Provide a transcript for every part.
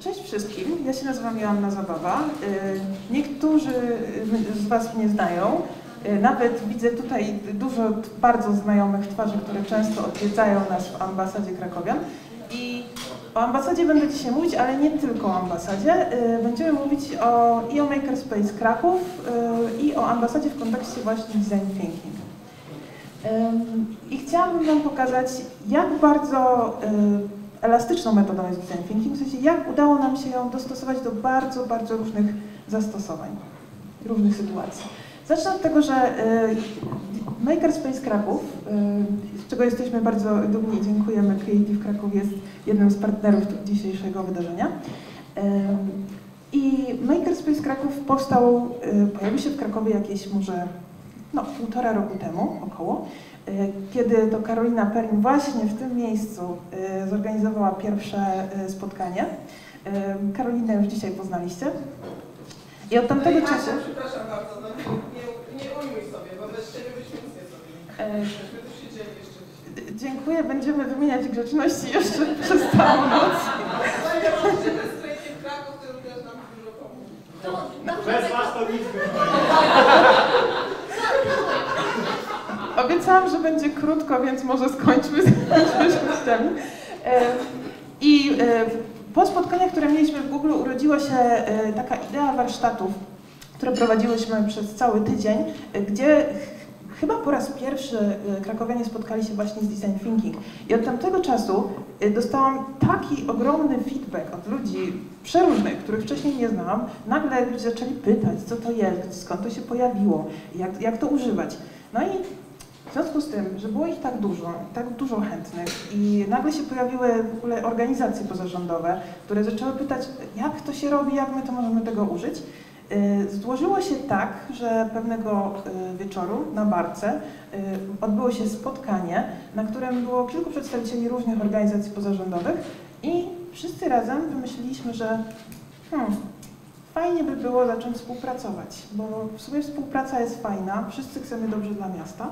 Cześć wszystkim, ja się nazywam Joanna Zabawa. Y, niektórzy z Was mnie znają. Y, nawet widzę tutaj dużo bardzo znajomych twarzy, które często odwiedzają nas w ambasadzie Krakowian. I o ambasadzie będę dzisiaj mówić, ale nie tylko o ambasadzie. Y, będziemy mówić o, i o Makerspace Kraków i o ambasadzie w kontekście właśnie design thinking. I chciałabym Wam pokazać, jak bardzo elastyczną metodą jest design thinking, w sensie jak udało nam się ją dostosować do bardzo, bardzo różnych zastosowań, różnych sytuacji. Zacznę od tego, że y, Makerspace Kraków, y, z czego jesteśmy bardzo dumni, dziękujemy, Creative Kraków jest jednym z partnerów dzisiejszego wydarzenia. Y, I Makerspace Kraków powstał, pojawił się w Krakowie jakieś może no, półtora roku temu około. E, kiedy to Karolina Perlin właśnie w tym miejscu e, zorganizowała pierwsze e, spotkanie. Karolinę już dzisiaj poznaliście. I od tamtego no czasu... Przepraszam bardzo, no, nie, nie ujmuj sobie, bo bez Ciebie byśmy nic nie zrobili. Myśmy tu siedzieli jeszcze Dziękuję, będziemy wymieniać grzeczności jeszcze przez całą noc. Bez Was to nic by Obiecałam, że będzie krótko, więc może skończmy z grzecznościami. I e, po spotkaniach, które mieliśmy w Google, urodziła się e, taka idea warsztatów, które prowadziłyśmy przez cały tydzień, e, gdzie chyba po raz pierwszy krakowianie spotkali się właśnie z design thinking. I od tamtego czasu dostałam taki ogromny feedback od ludzi przeróżnych, których wcześniej nie znałam. Nagle zaczęli pytać, co to jest, skąd to się pojawiło, jak, jak to używać. No i związku z tym, że było ich tak dużo, tak dużo chętnych i nagle się pojawiły w ogóle organizacje pozarządowe, które zaczęły pytać, jak to się robi, jak my to możemy tego użyć, y, Złożyło się tak, że pewnego y, wieczoru na barce y, odbyło się spotkanie, na którym było kilku przedstawicieli różnych organizacji pozarządowych i wszyscy razem wymyśliliśmy, że hmm, fajnie by było zacząć współpracować, bo w sumie współpraca jest fajna, wszyscy chcemy dobrze dla miasta.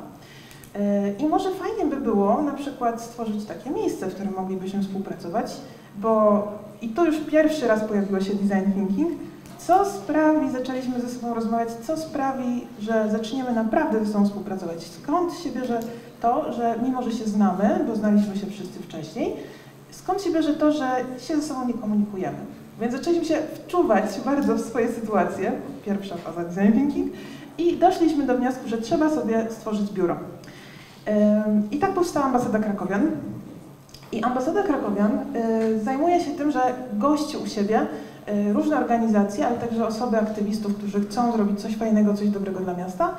E, I może fajnie by było na przykład stworzyć takie miejsce, w którym moglibyśmy współpracować, bo i tu już pierwszy raz pojawiło się design thinking, co sprawi, zaczęliśmy ze sobą rozmawiać, co sprawi, że zaczniemy naprawdę ze sobą współpracować. Skąd się bierze to, że mimo, że się znamy, bo znaliśmy się wszyscy wcześniej, skąd się bierze to, że się ze sobą nie komunikujemy. Więc zaczęliśmy się wczuwać bardzo w swoje sytuacje, pierwsza faza design thinking, i doszliśmy do wniosku, że trzeba sobie stworzyć biuro. I tak powstała ambasada Krakowian. I ambasada Krakowian y, zajmuje się tym, że gości u siebie y, różne organizacje, ale także osoby aktywistów, którzy chcą zrobić coś fajnego, coś dobrego dla miasta.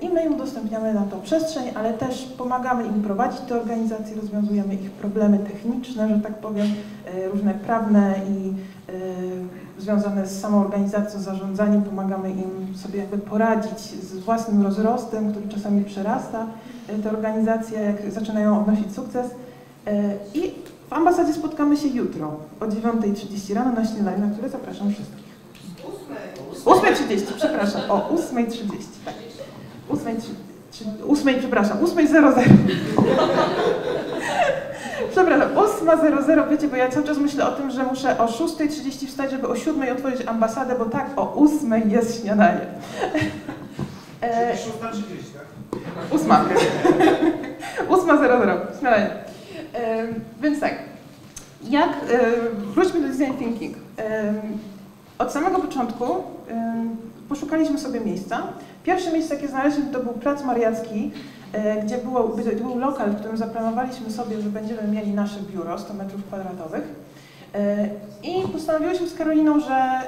I my im udostępniamy na to przestrzeń, ale też pomagamy im prowadzić te organizacje, rozwiązujemy ich problemy techniczne, że tak powiem, różne prawne i związane z samą organizacją, zarządzaniem, pomagamy im sobie jakby poradzić z własnym rozrostem, który czasami przerasta te organizacje, jak zaczynają odnosić sukces. E, I w ambasadzie spotkamy się jutro o 9.30 rano na śniadanie, na które zapraszam wszystkich. 8.30, przepraszam, o 8.30, tak. 8.30, 8, przepraszam, 8.00. Przepraszam, 8.00, wiecie, bo ja cały czas myślę o tym, że muszę o 6.30 wstać, żeby o 7.00 otworzyć ambasadę, bo tak, o 8.00 jest śniadanie. 6.30, tak? Ósma. Ósma zero zero. Śmiało. Więc tak. Jak, wróćmy do design thinking. Od samego początku poszukaliśmy sobie miejsca. Pierwsze miejsce, jakie znaleźliśmy, to był Plac Mariacki, e, gdzie było, był lokal, w którym zaplanowaliśmy sobie, że będziemy mieli nasze biuro 100 metrów kwadratowych. E, I postanowiłyśmy z Karoliną, że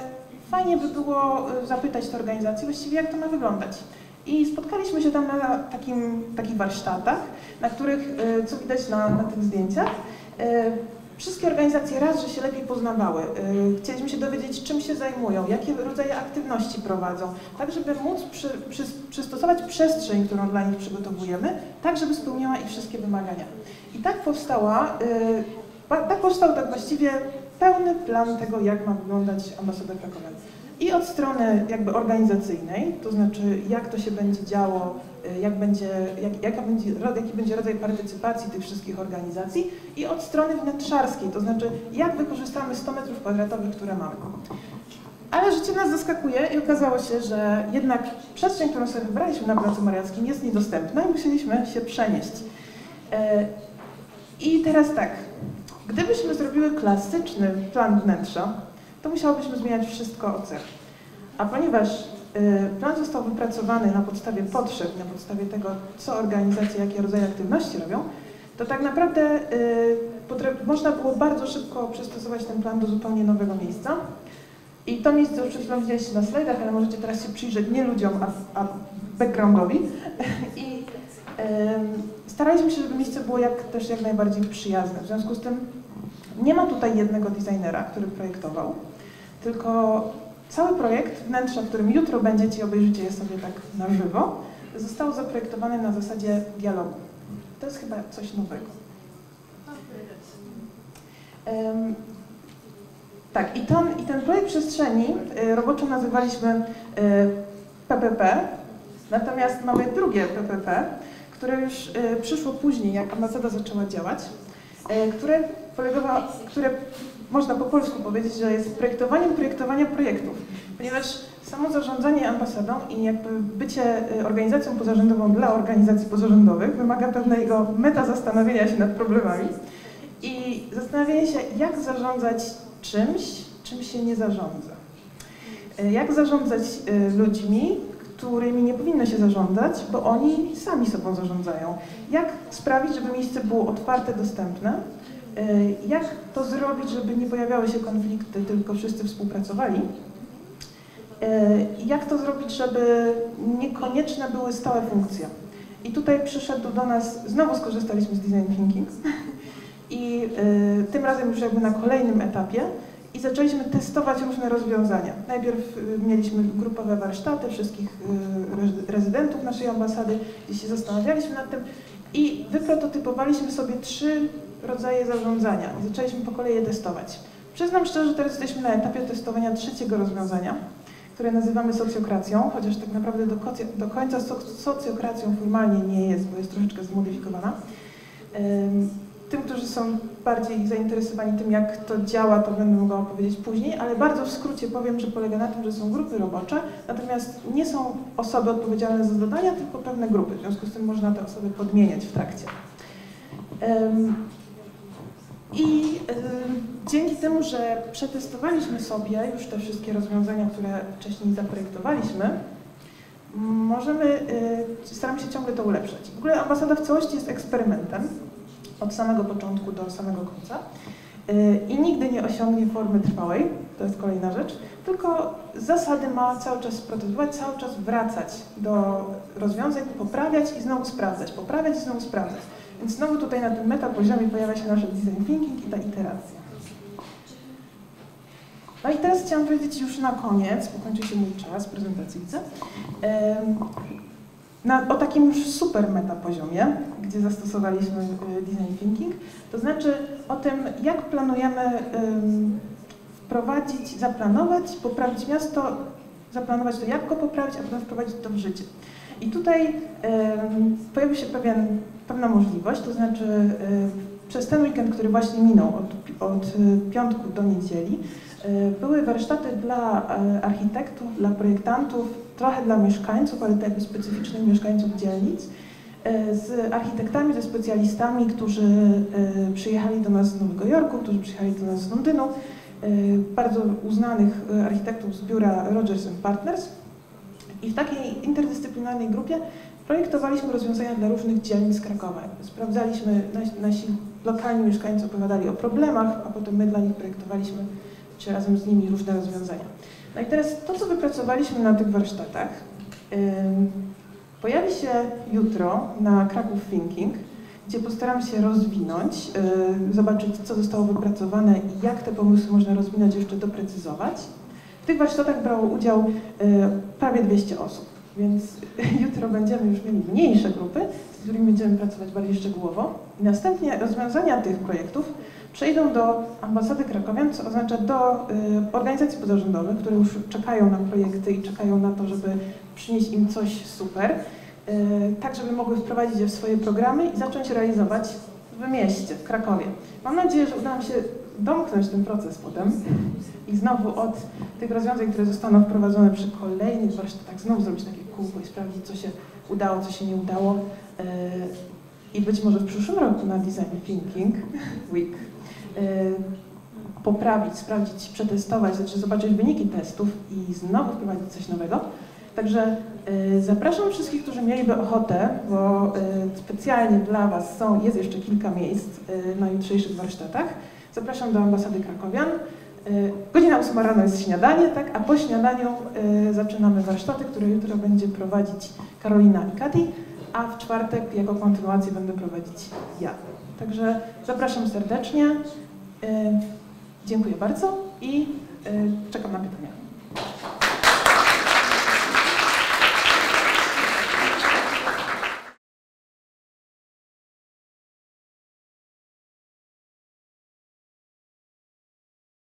fajnie by było e, zapytać tę organizację właściwie, jak to ma wyglądać. I spotkaliśmy się tam na takim, takich warsztatach, na których, co widać na, na tych zdjęciach, wszystkie organizacje raz, że się lepiej poznawały. E, chcieliśmy się dowiedzieć, czym się zajmują, jakie rodzaje aktywności prowadzą, tak żeby móc przy, przy, przystosować przestrzeń, którą dla nich przygotowujemy, tak żeby spełniała ich wszystkie wymagania. I tak powstała, tak powstał tak właściwie pełny plan tego, jak ma wyglądać ambasada Krakowa. I od strony jakby organizacyjnej, to znaczy jak to się będzie działo, y, jak będzie, jak, jaka będzie, jaki będzie rodzaj partycypacji tych wszystkich organizacji i od strony wnętrzarskiej, to znaczy jak wykorzystamy 100 metrów kwadratowych, które mamy. Ale życie nas zaskakuje i okazało się, że jednak przestrzeń, którą sobie wybraliśmy na Placu Mariackim jest niedostępna i musieliśmy się przenieść. E, I teraz tak, gdybyśmy zrobiły klasyczny plan wnętrza, to musiałobyśmy zmieniać wszystko od zera. A ponieważ e, plan został wypracowany na podstawie potrzeb, na podstawie tego, co organizacje, jakie rodzaje aktywności robią, to tak naprawdę e, można było bardzo szybko przystosować ten plan do zupełnie nowego miejsca. I to miejsce już przed chwilą widzieliście na slajdach, ale możecie teraz się przyjrzeć nie ludziom, a, a backgroundowi. I staraliśmy się, żeby miejsce było jak, też jak najbardziej przyjazne. W związku z tym nie ma tutaj jednego designera, który projektował, tylko cały projekt wnętrza, którym jutro będziecie i obejrzycie je sobie tak na żywo, został zaprojektowany na zasadzie dialogu. To jest chyba coś nowego. Tak, i, ten, i ten projekt przestrzeni y, roboczo nazywaliśmy PPP, y, natomiast mamy drugie PPP, które już y, przyszło później, jak ambasada zaczęła działać, które polegało, które można po polsku powiedzieć, że jest projektowaniem projektowania projektów, ponieważ samo zarządzanie ambasadą i jakby bycie organizacją pozarządową dla organizacji pozarządowych wymaga pewnego meta zastanowienia się nad problemami i zastanowienia się, jak zarządzać czymś, czym się nie zarządza. E, jak zarządzać e, ludźmi, którymi nie powinno się zarządzać, bo oni sami sobą zarządzają. Jak sprawić, żeby miejsce było otwarte, dostępne? E, jak to zrobić, żeby nie pojawiały się konflikty, tylko wszyscy współpracowali? Jak to zrobić, żeby niekonieczne były stałe funkcje? I tutaj przyszedł do nas, znowu skorzystaliśmy z design thinking, i y, tym razem już jakby na kolejnym etapie i zaczęliśmy testować różne rozwiązania. Najpierw mieliśmy grupowe warsztaty wszystkich y, rezydentów naszej ambasady, gdzie się zastanawialiśmy nad tym i wyprototypowaliśmy sobie trzy rodzaje zarządzania zaczęliśmy po kolei je testować. Przyznam szczerze, że teraz jesteśmy na etapie testowania trzeciego rozwiązania, które nazywamy socjokracją, chociaż tak naprawdę do, do końca socjokracją formalnie nie jest, bo jest troszeczkę zmodyfikowana tym, którzy są bardziej zainteresowani tym, jak to działa, to będę mogła opowiedzieć później, ale bardzo w skrócie powiem, że polega na tym, że są grupy robocze, natomiast nie są osoby odpowiedzialne za zadania, tylko pewne grupy. W związku z tym można te osoby podmieniać w trakcie. I dzięki temu, że przetestowaliśmy sobie już te wszystkie rozwiązania, które wcześniej zaprojektowaliśmy, możemy, y, staramy się ciągle to ulepszać. W ogóle ambasada w całości jest eksperymentem od samego początku do samego końca y, i nigdy nie osiągnie formy trwałej, to jest kolejna rzecz, tylko zasady ma cały czas prototypować, cały czas wracać do rozwiązań, poprawiać i znowu sprawdzać, poprawiać i znowu sprawdzać. Więc znowu tutaj na tym meta poziomie pojawia się nasze design thinking i ta iteracja. No i teraz chciałam powiedzieć już na koniec, bo kończy się mój czas prezentacji, widzę, na, o takim już super meta poziomie, gdzie zastosowaliśmy y, design thinking, to znaczy o tym, jak planujemy wprowadzić, zaplanować, poprawić miasto, zaplanować to, jak go poprawić, a potem wprowadzić to w życie. I tutaj pojawi się pewien, pewna możliwość, to znaczy um, przez ten weekend, który właśnie minął od, od y, piątku do niedzieli, y, były warsztaty dla architektów, dla projektantów, trochę dla mieszkańców, ale jakby specyficznych mieszkańców dzielnic, e, z architektami, ze specjalistami, którzy e, przyjechali do nas z Nowego Jorku, którzy przyjechali do nas z Londynu, e, bardzo uznanych architektów z biura Rogers Partners. I w takiej interdyscyplinarnej grupie projektowaliśmy rozwiązania dla różnych dzielnic Krakowa. Sprawdzaliśmy, nasi lokalni mieszkańcy opowiadali o problemach, a potem my dla nich projektowaliśmy, czy razem z nimi różne rozwiązania. No i teraz to, co wypracowaliśmy na tych warsztatach, pojawi się jutro na Kraków Thinking, gdzie postaram się rozwinąć, zobaczyć, co zostało wypracowane i jak te pomysły można rozwinąć, jeszcze doprecyzować. W tych warsztatach brało udział prawie 200 osób, więc jutro będziemy już mieli mniejsze grupy, z którymi będziemy pracować bardziej szczegółowo. I następnie rozwiązania tych projektów przejdą do ambasady Krakowian, co oznacza do y, organizacji pozarządowych, które już czekają na projekty i czekają na to, żeby przynieść im coś super, y, tak żeby mogły wprowadzić je w swoje programy i zacząć realizować w mieście, w Krakowie. Mam nadzieję, że uda nam się domknąć ten proces potem i znowu od tych rozwiązań, które zostaną wprowadzone przy kolejnych warsztatach, znowu zrobić takie kółko i sprawdzić, co się udało, co się nie udało. Y, I być może w przyszłym roku na Design Thinking Week y, poprawić, sprawdzić, przetestować, znaczy zobaczyć wyniki testów i znowu wprowadzić coś nowego. Także y, zapraszam wszystkich, którzy mieliby ochotę, bo y, specjalnie dla Was są, jest jeszcze kilka miejsc y, na jutrzejszych warsztatach. Zapraszam do ambasady Krakowian. Godzina 8 rano jest śniadanie, tak? a po śniadaniu zaczynamy warsztaty, które jutro będzie prowadzić Karolina i Kati, a w czwartek jako kontynuację będę prowadzić ja. Także zapraszam serdecznie. Dziękuję bardzo i czekam na pytania.